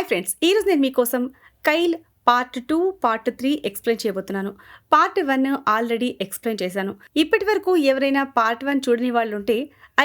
Hi friends ఈరోజు నేను మీకోసం Kyle part two part three explain చేయబోతున్నాను. పార్ట్ వన్ ఆల్రెడీ ఎక్స్ప్లెయిన్ చేశాను. ఇప్పటి వరకు ఎవరైనా పార్ట్ వన్ చూడని వాళ్ళు ఉంటే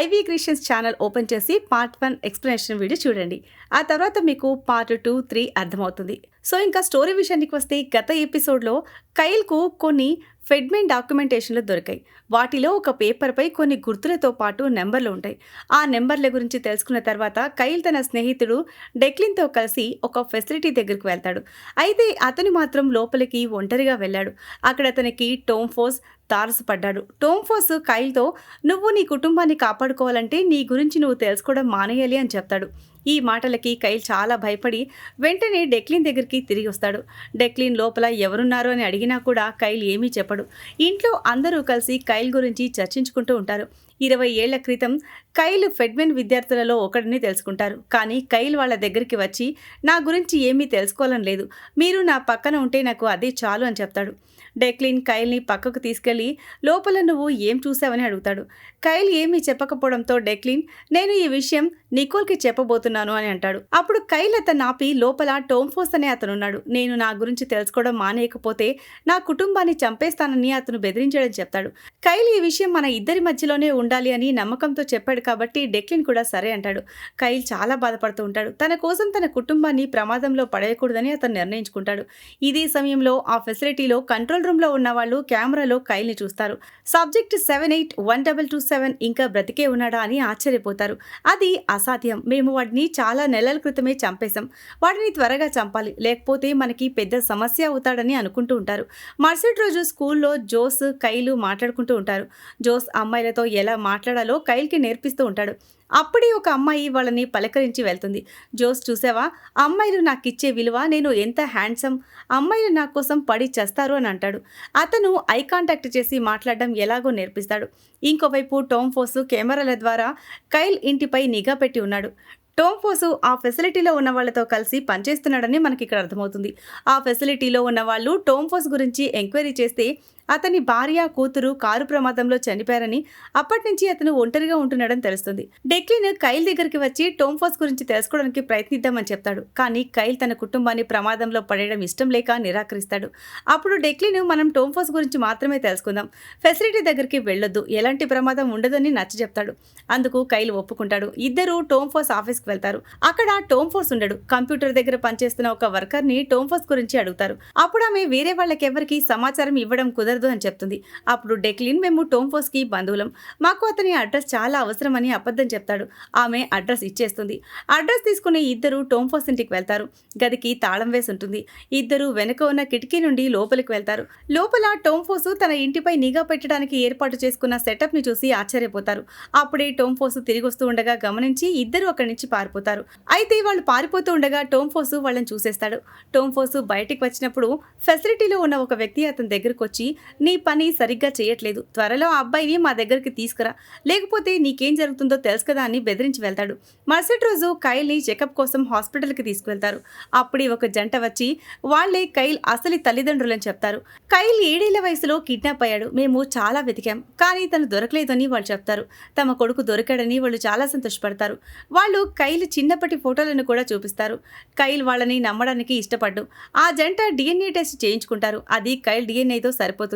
ఐవీ క్రిస్టియన్స్ ఛానల్ ఓపెన్ చేసి పార్ట్ వన్ ఎక్స్ప్లెనేషన్ వీడియో చూడండి. ఆ తర్వాత మీకు పార్ట్ టూ త్రీ అర్థమవుతుంది. సో ఇంకా స్టోరీ విషయానికి వస్తే గత ఎపిసోడ్లో కైల్కు కొన్ని ఫెడ్మిన్ డాక్యుమెంటేషన్లు దొరికాయి. వాటిలో ఒక పేపర్పై కొన్ని గుర్తులతో పాటు నెంబర్లు ఉంటాయి. ఆ నెంబర్ల గురించి తెలుసుకున్న తర్వాత కైల్ తన స్నేహితుడు డెక్లిన్తో కలిసి ఒక ఫెసిలిటీ దగ్గరికి వెళ్తాడు. అయితే అతను మాత్రం లోపలికి ఒంటరిగా వెళ్ళాడు. అక్కడ అతనికి టోంఫోస్ తారసపడ్డాడు టోమ్ఫోస్ కైల్తో నువ్వు నీ కుటుంబాన్ని కాపాడుకోవాలంటే నీ గురించి నువ్వు తెలుసుకోవడం మానేయాలి అని చెప్తాడు. ఈ మాటలకి కైల్ చాలా భయపడి వెంటనే డెక్లిన్ దగ్గరికి తిరిగి వస్తాడు. డెక్లిన్ లోపల ఎవరున్నారు అని అడిగినా కూడా కైల్ ఏమీ చెప్పడు. ఇంట్లో అందరూ కలిసి కైల్ గురించి చర్చించుకుంటూ ఉంటారు. ఇరవై ఏళ్ళ క్రితం కైల్ ఫెడ్మెన్ విద్యార్థులలో ఒకడిని తెలుసుకుంటారు. కానీ కైల్ వాళ్ళ దగ్గరికి వచ్చి నా గురించి ఏమీ తెలుసుకోవాలని లేదు. మీరు నా పక్కన ఉంటే నాకు అదే చాలు అని చెప్తాడు. డెక్లిన్ కైల్ని పక్కకు తీసుకెళ్ళి లోపల నువ్వు ఏం చూసావని అడుగుతాడు. కైల్ ఏమీ చెప్పకపోవడంతో డెక్లిన్ నేను ఈ విషయం నికోల్కి చెప్పబోతున్నాను అని అంటాడు. అప్పుడు కైల్ అతను ఆపి లోపల టోంఫోస్ అనే అతను ఉన్నాడు నేను నా గురించి తెలుసుకోవడం మానేయకపోతే నా కుటుంబాన్ని చంపేస్తానని అతను బెదిరించడం చెప్తాడు. కైల్ ఈ విషయం మన ఇద్దరి మధ్యలోనే ఉండాలి అని నమ్మకంతో చెప్పాడు కాబట్టి డెక్లిన్ కూడా సరే అంటాడు. కైల్ చాలా బాధపడుతూ ఉంటాడు. తన కోసం తన కుటుంబాన్ని ప్రమాదంలో పడేయకూడదని అతను నిర్ణయించుకుంటాడు. ఇదే సమయంలో ఆ ఫెసిలిటీలో కంట్రోల్ రూమ్లో ఉన్న వాళ్ళు కెమెరాలో కైల్ని చూస్తారు. Subject seven eight one double two seven ఇంకా బ్రతికే ఉన్నాడా అని ఆశ్చర్యపోతారు. అది అసాధ్యం. మేము వాడిని చాలా నెలల క్రితమే చంపేశాం. వాటిని త్వరగా చంపాలి. లేకపోతే మనకి పెద్ద సమస్య అవుతాడని అనుకుంటూ ఉంటారు. మరుసటి రోజు స్కూల్లో జోస్ కైలు మాట్లాడుకుంటూ ఉంటారు. జోస్ అమ్మాయిలతో ఎలా మాట్లాడాలో కైల్కి నేర్పిస్తూ ఉంటాడు. అప్పుడే ఒక అమ్మాయి వాళ్ళని పలకరించి వెళ్తుంది. జోస్ చూసావా? అమ్మాయిలు నాకు ఇచ్చే విలువ నేను ఎంత హ్యాండ్సమ్? అమ్మాయిలు నా కోసం పడి చేస్తారు అని అంటాడు. అతను ఐ కాంటాక్ట్ చేసి మాట్లాడడం ఎలాగో నేర్పిస్తాడు. ఇంకోవైపు ఫోసు కెమెరాల ద్వారా కైల్ ఇంటిపై నిఘా పెట్టి ఉన్నాడు. టోంఫోసు ఆ ఫెసిలిటీలో ఉన్న వాళ్ళతో కలిసి పనిచేస్తున్నాడని మనకి ఇక్కడ అర్థమవుతుంది. ఆ ఫెసిలిటీలో ఉన్న వాళ్ళు ఫోస్ గురించి ఎంక్వైరీ చేస్తే అతని భార్య కూతురు కారు ప్రమాదంలో చనిపోయారని అప్పటి నుంచి అతను ఒంటరిగా ఉంటున్నాడని తెలుస్తుంది. డెక్లిన్ కైల్ దగ్గరికి వచ్చి టోంఫోస్ గురించి తెలుసుకోవడానికి ప్రయత్నిద్దామని చెప్తాడు. కానీ కైల్ తన కుటుంబాన్ని ప్రమాదంలో పడేయడం ఇష్టం లేక నిరాకరిస్తాడు. అప్పుడు డెక్లిన్ మనం టోంఫోస్ గురించి మాత్రమే తెలుసుకుందాం. ఫెసిలిటీ దగ్గరికి వెళ్ళొద్దు. ఎలాంటి ప్రమాదం ఉండదని నచ్చ చెప్తాడు. అందుకు కైల్ ఒప్పుకుంటాడు. ఇద్దరు టోంఫోస్ ఆఫీస్కి వెళ్తారు. అక్కడ టోంఫోస్ ఉండడు. కంప్యూటర్ దగ్గర పనిచేస్తున్న ఒక వర్కర్ని టోంఫోస్ గురించి అడుగుతారు. అప్పుడు ఆమె వేరే వాళ్ళకెవరికి సమాచారం ఇవ్వడం కుదరదు. అని చెప్తుంది. అప్పుడు డెక్లిన్ మేము టోంఫోస్కి బంధువులం. మాకు అతని అడ్రస్ చాలా అవసరమని అబద్ధం చెప్తాడు. ఆమె అడ్రస్ ఇచ్చేస్తుంది. అడ్రస్ తీసుకుని ఇద్దరు టోంఫోస్ ఇంటికి వెళ్తారు. గదికి తాళం వేసి ఉంటుంది. ఇద్దరు వెనుక ఉన్న కిటికీ నుండి లోపలికి వెళ్తారు. లోపల టోంఫోసు తన ఇంటిపై నిఘా పెట్టడానికి ఏర్పాటు చేసుకున్న సెటప్ని చూసి ఆశ్చర్యపోతారు. అప్పుడే టోంఫోసు తిరిగి వస్తూ ఉండగా గమనించి ఇద్దరు అక్కడి నుంచి పారిపోతారు. అయితే వాళ్ళు పారిపోతూ ఉండగా టోంఫోసు వాళ్ళని చూసేస్తాడు. టోంఫోసు బయటికి వచ్చినప్పుడు ఫెసిలిటీలో ఉన్న ఒక వ్యక్తి అతని దగ్గరకు వచ్చి నీ పని సరిగ్గా చేయట్లేదు. త్వరలో ఆ అబ్బాయిని మా దగ్గరికి తీసుకురా. లేకపోతే నీకేం జరుగుతుందో తెలుసు కదా అని బెదిరించి వెళ్తాడు. మరుసటి రోజు కైల్ని చెకప్ కోసం హాస్పిటల్కి తీసుకువెళ్తారు. అప్పుడే ఒక జంట వచ్చి వాళ్ళే కైల్ అసలి తల్లిదండ్రులని చెప్తారు. కైల్ ఏడేళ్ళ వయసులో కిడ్నాప్ అయ్యాడు. మేము చాలా వెతికాం. కానీ తను దొరకలేదని వాళ్ళు చెప్తారు. తమ కొడుకు దొరికాడని వాళ్ళు చాలా సంతోషపడతారు. వాళ్ళు కైల్ చిన్నప్పటి ఫోటోలను కూడా చూపిస్తారు. కైల్ వాళ్ళని నమ్మడానికి ఇష్టపడ్డు. ఆ జంట డిఎన్ఏ టెస్ట్ చేయించుకుంటారు. అది కైల్ డిఎన్ఏతో సరిపోతుంది.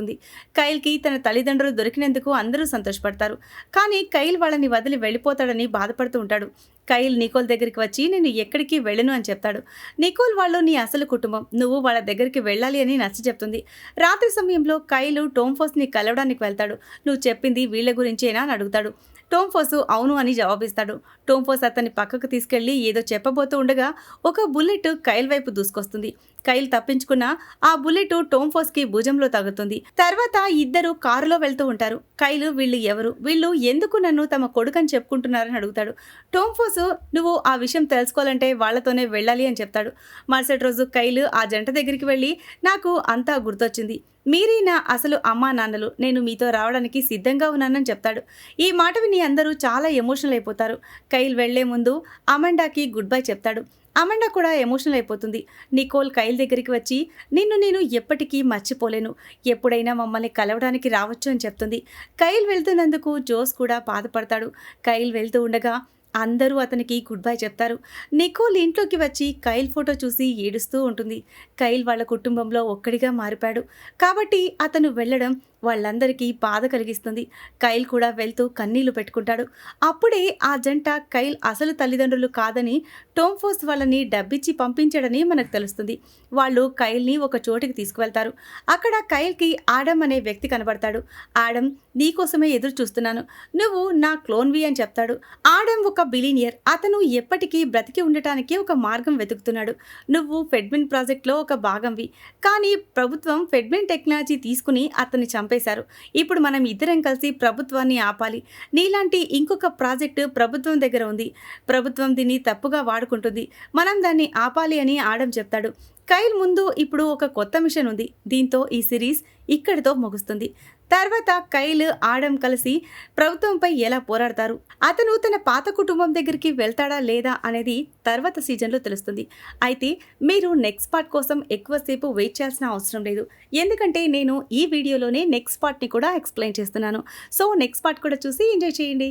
కైల్కి తన తల్లిదండ్రులు దొరికినందుకు అందరూ సంతోషపడతారు. కానీ కైల్ వాళ్ళని వదిలి వెళ్ళిపోతాడని బాధపడుతూ ఉంటాడు. కైల్ నికోల్ దగ్గరికి వచ్చి నేను ఎక్కడికి వెళ్ళను అని చెప్తాడు. నికోల్ వాళ్ళు నీ అసలు కుటుంబం. నువ్వు వాళ్ళ దగ్గరికి వెళ్ళాలి అని నచ్చ చెప్తుంది. రాత్రి సమయంలో కైలు టోంఫోస్ని కలవడానికి వెళ్తాడు. నువ్వు చెప్పింది వీళ్ళ గురించేనా అని అడుగుతాడు. టోంఫోసు అవును అని జవాబిస్తాడు. టోంఫోస్ అతన్ని పక్కకు తీసుకెళ్ళి ఏదో చెప్పబోతూ ఉండగా ఒక బుల్లెట్ కైల్ వైపు దూసుకొస్తుంది. కైల్ తప్పించుకున్న ఆ బుల్లెట్ టోంఫోస్కి భుజంలో తగులుతుంది. తర్వాత ఇద్దరు కారులో వెళ్తూ ఉంటారు. కైలు వీళ్ళు ఎవరు? వీళ్ళు ఎందుకు నన్ను తమ కొడుకని చెప్పుకుంటున్నారని అడుగుతాడు. టోంఫోస్ నువ్వు ఆ విషయం తెలుసుకోవాలంటే వాళ్ళతోనే వెళ్ళాలి అని చెప్తాడు. మరుసటి రోజు కైలు ఆ జంట దగ్గరికి వెళ్ళి నాకు అంతా గుర్తొచ్చింది. మీరే నా అసలు అమ్మా నాన్నలు. నేను మీతో రావడానికి సిద్ధంగా ఉన్నానని చెప్తాడు. ఈ మాట విని అందరూ చాలా ఎమోషనల్ అయిపోతారు. కైల్ వెళ్ళే ముందు అమండాకి గుడ్ బై చెప్తాడు. అమండా కూడా ఎమోషనల్ అయిపోతుంది. నికోల్ కైల్ దగ్గరికి వచ్చి నిన్ను నేను ఎప్పటికీ మర్చిపోలేను. ఎప్పుడైనా మమ్మల్ని కలవడానికి రావచ్చు అని చెప్తుంది. కైల్ వెళ్తున్నందుకు జోస్ కూడా బాధపడతాడు. కైల్ వెళ్తూ ఉండగా అందరూ అతనికి గుడ్ బై చెప్తారు. నికోల్ ఇంట్లోకి వచ్చి కైల్ ఫోటో చూసి ఏడుస్తూ ఉంటుంది. కైల్ వాళ్ళ కుటుంబంలో ఒక్కడిగా మారిపాడు కాబట్టి అతను వెళ్ళడం వాళ్ళందరికీ బాధ కలిగిస్తుంది. కైల్ కూడా వెళ్తూ కన్నీళ్ళు పెట్టుకుంటాడు. అప్పుడే ఆ జంట కైల్ అసలు తల్లిదండ్రులు కాదని టోంఫోస్ వాళ్ళని డబ్బిచ్చి పంపించాడని మనకు తెలుస్తుంది. వాళ్ళు కైల్ని ఒక చోటికి తీసుకువెళ్తారు. అక్కడ కైల్కి ఆడమ్ అనే వ్యక్తి కనబడతాడు. ఆడమ్ నీకోసమే ఎదురు చూస్తున్నాను. నువ్వు నా క్లోన్వి అని చెప్తాడు. ఆడమ్ ఒక బిలీనియర్. అతను ఎప్పటికీ బ్రతికి ఉండటానికి ఒక మార్గం వెతుకుతున్నాడు. నువ్వు ఫెడ్మిన్ ప్రాజెక్ట్లో ఒక భాగంవి కానీ ప్రభుత్వం ఫెడ్మిన్ టెక్నాలజీ తీసుకుని అతన్ని చంపేశారు. ఇప్పుడు మనం ఇద్దరం కలిసి ప్రభుత్వాన్ని ఆపాలి. నీలాంటి ఇంకొక ప్రాజెక్టు ప్రభుత్వం దగ్గర ఉంది. ప్రభుత్వం దీన్ని తప్పుగా వాడుకుంటుంది. మనం దాన్ని ఆపాలి అని ఆడం చెప్తాడు. కైల్ ముందు ఇప్పుడు ఒక కొత్త మిషన్ ఉంది. దీంతో ఈ సిరీస్ ఇక్కడితో ముగుస్తుంది. తర్వాత కైల్ ఆడం కలిసి ప్రభుత్వంపై ఎలా పోరాడతారు? అతను తన పాత కుటుంబం దగ్గరికి వెళ్తాడా లేదా అనేది తర్వాత సీజన్లో తెలుస్తుంది. అయితే మీరు నెక్స్ట్ పార్ట్ కోసం ఎక్కువసేపు వెయిట్ చేయాల్సిన అవసరం లేదు. ఎందుకంటే నేను ఈ వీడియోలోనే నెక్స్ట్ పార్ట్ని కూడా ఎక్స్ప్లెయిన్ చేస్తున్నాను. సో నెక్స్ట్ పార్ట్ కూడా చూసి ఎంజాయ్ చేయండి.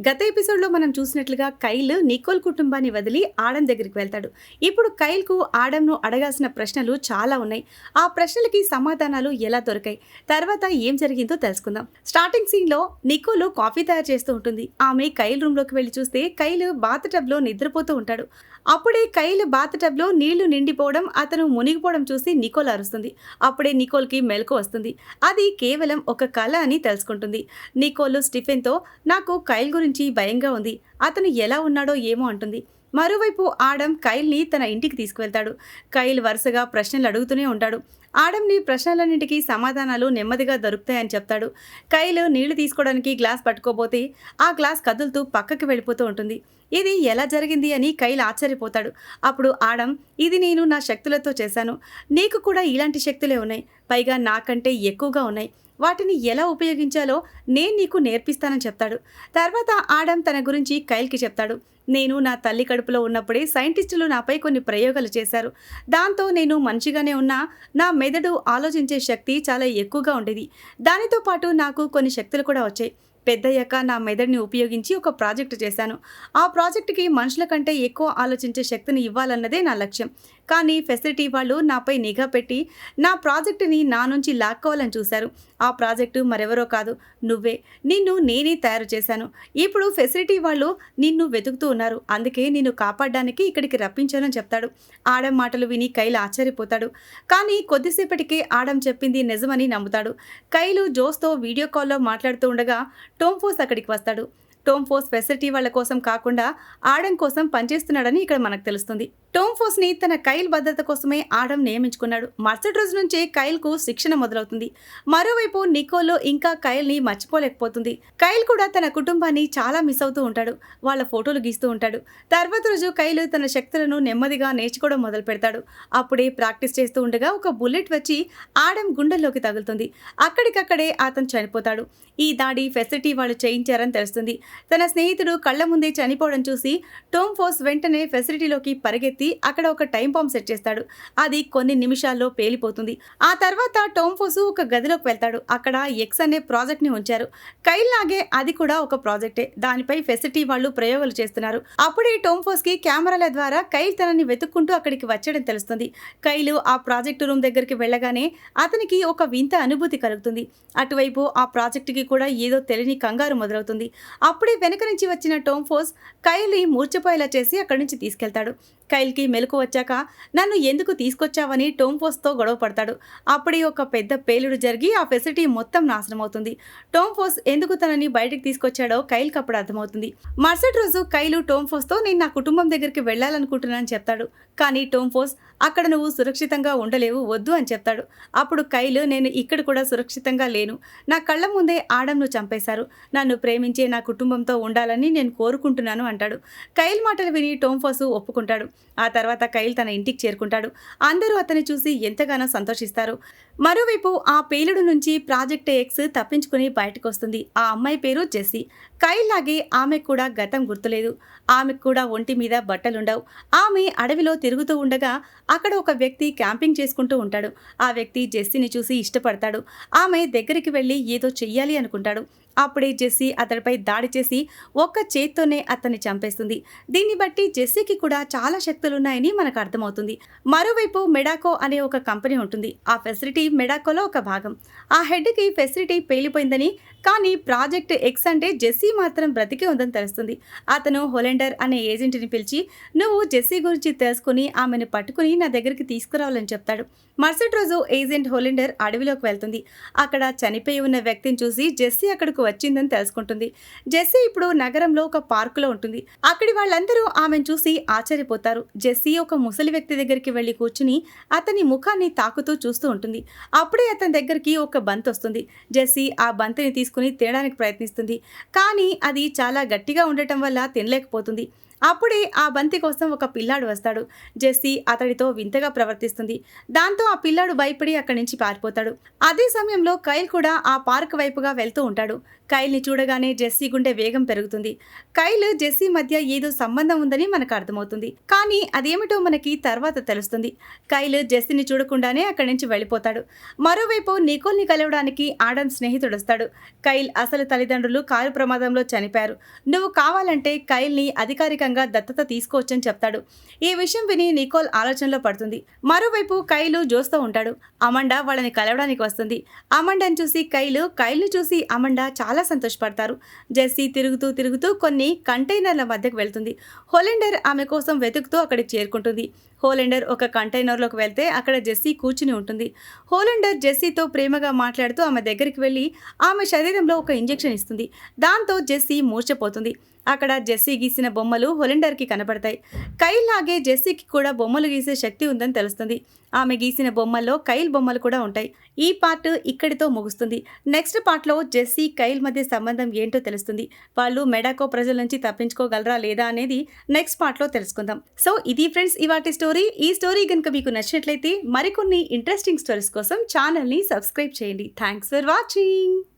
గత ఎపిసోడ్లో మనం చూసినట్లుగా కైల్ నికోల్ కుటుంబాన్ని వదిలి ఆడమ్ దగ్గరికి వెళ్తాడు. ఇప్పుడు కైల్కు ఆడమ్ను అడగాల్సిన ప్రశ్నలు చాలా ఉన్నాయి. ఆ ప్రశ్నలకి సమాధానాలు ఎలా దొరికాయి? తర్వాత ఏం జరిగిందో తెలుసుకుందాం. స్టార్టింగ్ సీన్లో నికోలు కాఫీ తయారు చేస్తూ ఉంటుంది. ఆమె కైల్ రూమ్లోకి వెళ్ళి చూస్తే కైల్ బాత్ టబ్లో నిద్రపోతూ ఉంటాడు. అప్పుడే కైల్ బాత్ టబ్లో నీళ్ళు నిండిపోవడం అతను మునిగిపోవడం చూసి నికోల్ అరుస్తుంది. అప్పుడే నికోల్కి మెలకు వస్తుంది. అది కేవలం ఒక కళ అని తెలుసుకుంటుంది. నికోల్ స్టిఫెన్తో నాకు కైల్ గురించి భయంగా ఉంది. అతను ఎలా ఉన్నాడో ఏమో అంటుంది. మరోవైపు ఆడమ్ కైల్ని తన ఇంటికి తీసుకువెళ్తాడు. కైల్ వరుసగా ప్రశ్నలు అడుగుతూనే ఉంటాడు. ఆడమ్ని ప్రశ్నలన్నింటికీ సమాధానాలు నెమ్మదిగా దొరుకుతాయని చెప్తాడు. కైలు నీళ్ళు తీసుకోవడానికి గ్లాస్ పట్టుకోబోతే ఆ గ్లాస్ కదులుతూ పక్కకి వెళ్ళిపోతూ ఉంటుంది. ఇది ఎలా జరిగింది అని కైల్ ఆశ్చర్యపోతాడు. అప్పుడు ఆడం ఇది నేను నా శక్తులతో చేశాను. నీకు కూడా ఇలాంటి శక్తులే ఉన్నాయి. పైగా నాకంటే ఎక్కువగా ఉన్నాయి. వాటిని ఎలా ఉపయోగించాలో నేను నీకు నేర్పిస్తానని చెప్తాడు. తర్వాత ఆడమ్ తన గురించి కైల్కి చెప్తాడు. నేను నా తల్లి కడుపులో ఉన్నప్పుడే సైంటిస్టులు నాపై కొన్ని ప్రయోగాలు చేశారు. దాంతో నేను మంచిగానే ఉన్నా నా మెదడు ఆలోచించే శక్తి చాలా ఎక్కువగా ఉండేది. దానితో పాటు నాకు కొన్ని శక్తులు కూడా వచ్చాయి. పెద్దయ్యాక నా మెదడుని ఉపయోగించి ఒక ప్రాజెక్టు చేశాను. ఆ ప్రాజెక్టుకి మనుషుల కంటే ఎక్కువ ఆలోచించే శక్తిని ఇవ్వాలన్నదే నా లక్ష్యం. కానీ ఫెసిలిటీ వాళ్ళు నాపై నిఘా పెట్టి నా ప్రాజెక్టుని నా నుంచి లాక్కోవాలని చూశారు. ఆ ప్రాజెక్టు మరెవరో కాదు నువ్వే. నిన్ను నేనే తయారు చేశాను. ఇప్పుడు ఫెసిలిటీ వాళ్ళు నిన్ను వెతుకుతూ ఉన్నారు. అందుకే నిన్ను కాపాడడానికి ఇక్కడికి రప్పించానని చెప్తాడు. ఆడం మాటలు విని కైలు ఆశ్చర్యపోతాడు. కానీ కొద్దిసేపటికే ఆడం చెప్పింది నిజమని నమ్ముతాడు. కైలు జోస్తో వీడియో కాల్లో మాట్లాడుతూ ఉండగా టోంఫోస్ అక్కడికి వస్తాడు. టోమ్ ఫోర్స్ ఫెసిలిటీ వాళ్ళ కోసం కాకుండా ఆడం కోసం పనిచేస్తున్నాడని ఇక్కడ మనకు తెలుస్తుంది. టోమ్ని తన కైల్ భద్రత కోసమే ఆడం నియమించుకున్నాడు. మరుసటి రోజు నుంచే కైల్కు శిక్షణ మొదలవుతుంది. మరోవైపు నికోలో ఇంకా కైల్ని మర్చిపోలేకపోతుంది. కైల్ కూడా తన కుటుంబాన్ని చాలా మిస్ అవుతూ ఉంటాడు. వాళ్ళ ఫోటోలు గీస్తూ ఉంటాడు. తర్వాత రోజు కైల్ తన శక్తులను నెమ్మదిగా నేర్చుకోవడం మొదలు పెడతాడు అప్పుడే ప్రాక్టీస్ చేస్తూ ఉండగా ఒక బుల్లెట్ వచ్చి ఆడం గుండెల్లోకి తగులుతుంది. అక్కడికక్కడే అతను చనిపోతాడు. ఈ దాడి ఫెసిలిటీ వాళ్ళు చేయించారని తెలుస్తుంది. తన స్నేహితుడు కళ్ళ ముందే చనిపోవడం చూసి టోమ్ ఫోర్స్ వెంటనే ఫెసిలిటీలోకి పరిగెత్తి అక్కడ ఒక టైం బాంబ్ సెట్ చేస్తాడు. అది కొన్ని నిమిషాల్లో పేలిపోతుంది. ఆ తర్వాత టోమ్ ఫోర్స్ ఒక గదిలోకి వెళ్తాడు. అక్కడ ఎక్స్ అనే ప్రాజెక్ట్ని ఉంచారు. కైల్ లాగే అది కూడా ఒక ప్రాజెక్టే. దానిపై ఫెసిలిటీ వాళ్ళు ప్రయోగాలు చేస్తున్నారు. అప్పుడే టోమ్ ఫోర్స్కి కెమెరాల ద్వారా కైల్ తనని వెతుక్కుంటూ అక్కడికి వచ్చాడని తెలుస్తుంది. కైలు ఆ ప్రాజెక్టు రూమ్ దగ్గరికి వెళ్ళగానే అతనికి ఒక వింత అనుభూతి కలుగుతుంది. అటువైపు ఆ ప్రాజెక్టుకి కూడా ఏదో తెలియని కంగారు మొదలవుతుంది. అప్పుడు వెనక నుంచి వచ్చిన టోంఫోస్ కైలీ మూర్చపోయేలా చేసి అక్కడి నుంచి తీసుకెళ్తాడు. కైల్కి మెలకు వచ్చాక నన్ను ఎందుకు తీసుకొచ్చావని టోంఫోస్తో గొడవ పడతాడు. అప్పుడే ఒక పెద్ద పేలుడు జరిగి ఆ ఫెసిలిటీ మొత్తం నాశనం అవుతుంది. టోంఫోస్ ఎందుకు తనని బయటకు తీసుకొచ్చాడో కైల్కి అప్పుడు అర్థమవుతుంది. మరుసటి రోజు కైలు టోంఫోస్తో నేను నా కుటుంబం దగ్గరికి వెళ్ళాలనుకుంటున్నానని చెప్తాడు. కానీ టోంఫోస్ అక్కడ నువ్వు సురక్షితంగా ఉండలేవు వద్దు అని చెప్తాడు. అప్పుడు కైలు నేను ఇక్కడ కూడా సురక్షితంగా లేను. నా కళ్ళ ముందే ఆడంను చంపేశారు. నన్ను ప్రేమించే నా కుటుంబంతో ఉండాలని నేను కోరుకుంటున్నాను అంటాడు. కైల్ మాటలు విని టోంఫోసు ఒప్పుకుంటాడు. ఆ తర్వాత కైల్ తన ఇంటికి చేరుకుంటాడు. అందరూ అతన్ని చూసి ఎంతగానో సంతోషిస్తారు. మరోవైపు ఆ పేలుడు నుంచి ప్రాజెక్ట్ ఎక్స్ తప్పించుకుని బయటకు వస్తుంది ఆ అమ్మాయి పేరు జెస్సీ. కైల్ లాగే ఆమె కూడా గతం గుర్తులేదు. ఆమెకు కూడా ఒంటి మీద బట్టలుండవు. ఆమె అడవిలో తిరుగుతూ ఉండగా అక్కడ ఒక వ్యక్తి క్యాంపింగ్ చేసుకుంటూ ఉంటాడు. ఆ వ్యక్తి జెస్సీని చూసి ఇష్టపడతాడు. ఆమె దగ్గరికి వెళ్ళి ఏదో చెయ్యాలి అనుకుంటాడు. అప్పుడే జెస్సీ అతడిపై దాడి చేసి ఒక్క చేత్తోనే అతన్ని చంపేస్తుంది. దీన్ని బట్టి జెస్సీకి కూడా చాలా శక్తులున్నాయని మనకు అర్థమవుతుంది. మరోవైపు మెడాకో అనే ఒక కంపెనీ ఉంటుంది. ఆ ఫెసిలిటీ మెడాకోలో ఒక భాగం. ఆ హెడ్కి ఫెసిలిటీ పేలిపోయిందని కానీ ప్రాజెక్ట్ ఎక్స్ అంటే జెస్సీ మాత్రం బ్రతికి ఉందని తెలుస్తుంది. అతను హొలెండర్ అనే ఏజెంట్ని పిలిచి నువ్వు జెస్సీ గురించి తెలుసుకుని ఆమెను పట్టుకుని నా దగ్గరికి తీసుకురావాలని చెప్తాడు. మరుసటి రోజు ఏజెంట్ హొలెండర్ అడవిలోకి వెళ్తుంది. అక్కడ చనిపోయి ఉన్న వ్యక్తిని చూసి జెస్సీ అక్కడికి వచ్చిందని తెలుసుకుంటుంది. జెస్సీ ఇప్పుడు నగరంలో ఒక పార్కులో ఉంటుంది. అక్కడి వాళ్ళందరూ ఆమెను చూసి ఆశ్చర్యపోతారు. జెస్సీ ఒక ముసలి వ్యక్తి దగ్గరికి వెళ్ళి కూర్చుని అతని ముఖాన్ని తాకుతూ చూస్తూ ఉంటుంది. అప్పుడే అతని దగ్గరికి ఒక బంత్ వస్తుంది. జెస్సీ ఆ బంతిని తీసుకుని తినడానికి ప్రయత్నిస్తుంది. కానీ అది చాలా గట్టిగా ఉండటం వల్ల తినలేకపోతుంది. అప్పుడే ఆ బంతి కోసం ఒక పిల్లాడు వస్తాడు. జెస్సీ అతడితో వింతగా ప్రవర్తిస్తుంది. దాంతో ఆ పిల్లాడు భయపడి అక్కడి నుంచి పారిపోతాడు. అదే సమయంలో కైల్ కూడా ఆ పార్క్ వైపుగా వెళ్తూ ఉంటాడు. కైల్ని చూడగానే జెస్సీ గుండె వేగం పెరుగుతుంది. కైల్ జెస్సీ మధ్య ఏదో సంబంధం ఉందని మనకు అర్థమవుతుంది. కానీ అదేమిటో మనకి తర్వాత తెలుస్తుంది. కైల్ జెస్సీని చూడకుండానే అక్కడి నుంచి వెళ్ళిపోతాడు. మరోవైపు నికోల్ని కలవడానికి ఆడమ్ స్నేహితుడు వస్తాడు. కైల్ అసలు తల్లిదండ్రులు కారు ప్రమాదంలో చనిపోయారు. నువ్వు కావాలంటే కైల్ని అధికారికంగా దత్తత తీసుకోవచ్చని చెప్తాడు. ఈ విషయం విని నికోల్ ఆలోచనలో పడుతుంది. మరోవైపు కైలు జోస్తో ఉంటాడు. అమండా వాళ్ళని కలవడానికి వస్తుంది. అమండాని చూసి కైలు కైల్ని చూసి అమండా చాలా సంతోషపడతారు. జెస్సీ తిరుగుతూ తిరుగుతూ కొన్ని కంటైనర్ల మధ్యకు వెళ్తుంది. హోలెండర్ ఆమె కోసం వెతుకుతూ అక్కడికి చేరుకుంటుంది. హోలెండర్ ఒక కంటైనర్లోకి వెళ్తే అక్కడ జెస్సీ కూర్చుని ఉంటుంది. హోలెండర్ జెస్సీతో ప్రేమగా మాట్లాడుతూ ఆమె దగ్గరికి వెళ్ళి ఆమె శరీరంలో ఒక ఇంజెక్షన్ ఇస్తుంది. దాంతో జెస్సీ మూర్చపోతుంది అక్కడ జెస్సీ గీసిన బొమ్మలు హొలెండర్కి కనపడతాయి. కైల్ లాగే జెస్సీకి కూడా బొమ్మలు గీసే శక్తి ఉందని తెలుస్తుంది. ఆమె గీసిన బొమ్మల్లో కైల్ బొమ్మలు కూడా ఉంటాయి. ఈ పార్ట్ ఇక్కడితో ముగుస్తుంది. నెక్స్ట్ పార్ట్లో జెస్సీ కైల్ మధ్య సంబంధం ఏంటో తెలుస్తుంది. వాళ్ళు మెడాకో ప్రజల నుంచి తప్పించుకోగలరా లేదా అనేది నెక్స్ట్ పార్ట్లో తెలుసుకుందాం. సో ఇది ఫ్రెండ్స్ ఇవాటి స్టోరీ. ఈ స్టోరీ కనుక మీకు నచ్చినట్లయితే మరికొన్ని ఇంట్రెస్టింగ్ స్టోరీస్ కోసం ఛానల్ని సబ్స్క్రైబ్ చేయండి. Thanks for watching.